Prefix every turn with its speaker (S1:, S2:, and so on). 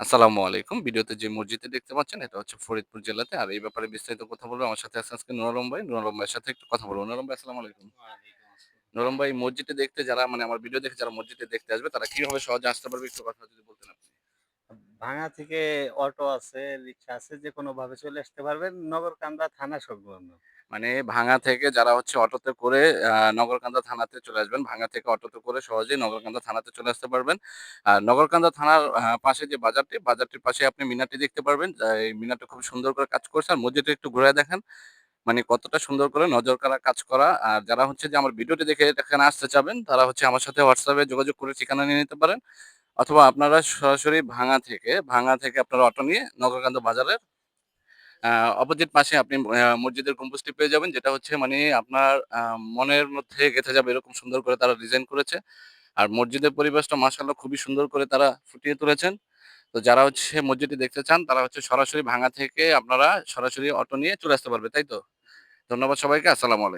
S1: আসসালামু আলাইকুম। ভিডিওতে যে মসজিদটি দেখতে পাচ্ছেন এটা হচ্ছে ফরিদপুর জেলাতে। আর এই ব্যাপারে বিস্তারিত কথা বলব আমার সাথে আছে আজকে নুর আলম ভাই। নুর আলম ভাইয়ের সাথে একটু কথা বলব। নুর আলম ভাই আসসালামু আলাইকুম। নুর আলম ভাই মসজিদে দেখতে যারা মানে আমার ভিডিও দেখে যারা মসজিদে দেখতে আসবে তারা কীভাবে সহজে আসতে পারবে একটু কথা যদি বলতেন আপনি?
S2: ভাঙা থেকে অটো আছে, রিক্সা আছে যেকোনোভাবে চলে আসতে পারবেন। নগরকান্দা থানা সংলগ্ন।
S1: মানে ভাঙা থেকে যারা হচ্ছে অটোতে করে নগরকান্দা থানাতে চলে আসবেন। ভাঙা থেকে অটোতে করে সহজেই নগরকান্দা থানাতে চলে আসতে পারবেন। আর নগরকান্দা থানার পাশে যে বাজারটি, বাজারটির পাশে আপনি মিনারটি দেখতে পারবেন। এই মিনারটা খুব সুন্দর করে কাজ করছে। আর মসজিদটা একটু ঘুরায় দেখান। মানে কতটা সুন্দর করে নজর কাড়া কাজ করা। আর যারা হচ্ছে যে আমার ভিডিওটি দেখে এখানে আসতে চাবেন, তারা হচ্ছে আমার সাথে হোয়াটসঅ্যাপে যোগাযোগ করে ঠিকানা নিয়ে নিতে পারেন। অথবা আপনারা সরাসরি ভাঙা থেকে, ভাঙা থেকে আপনারা অটো নিয়ে নগরকান্দা বাজারের অপোজিট পাশে আপনি মসজিদের গম্বুজটি পেয়ে যাবেন। যেটা হচ্ছে মানে আপনার মনের মধ্যে গেঁথে যাবে এরকম সুন্দর করে তারা ডিজাইন করেছে। আর মসজিদের পরিবেশটা মাসাল্লাহ খুবই সুন্দর করে তারা ফুটিয়ে তুলেছেন। তো যারা হচ্ছে মসজিদটি দেখতে চান তারা হচ্ছে সরাসরি ভাঙা থেকে আপনারা সরাসরি অটো নিয়ে চলে আসতে পারবে, তাই তো? ধন্যবাদ সবাইকে। আসসালামু আলাইকুম।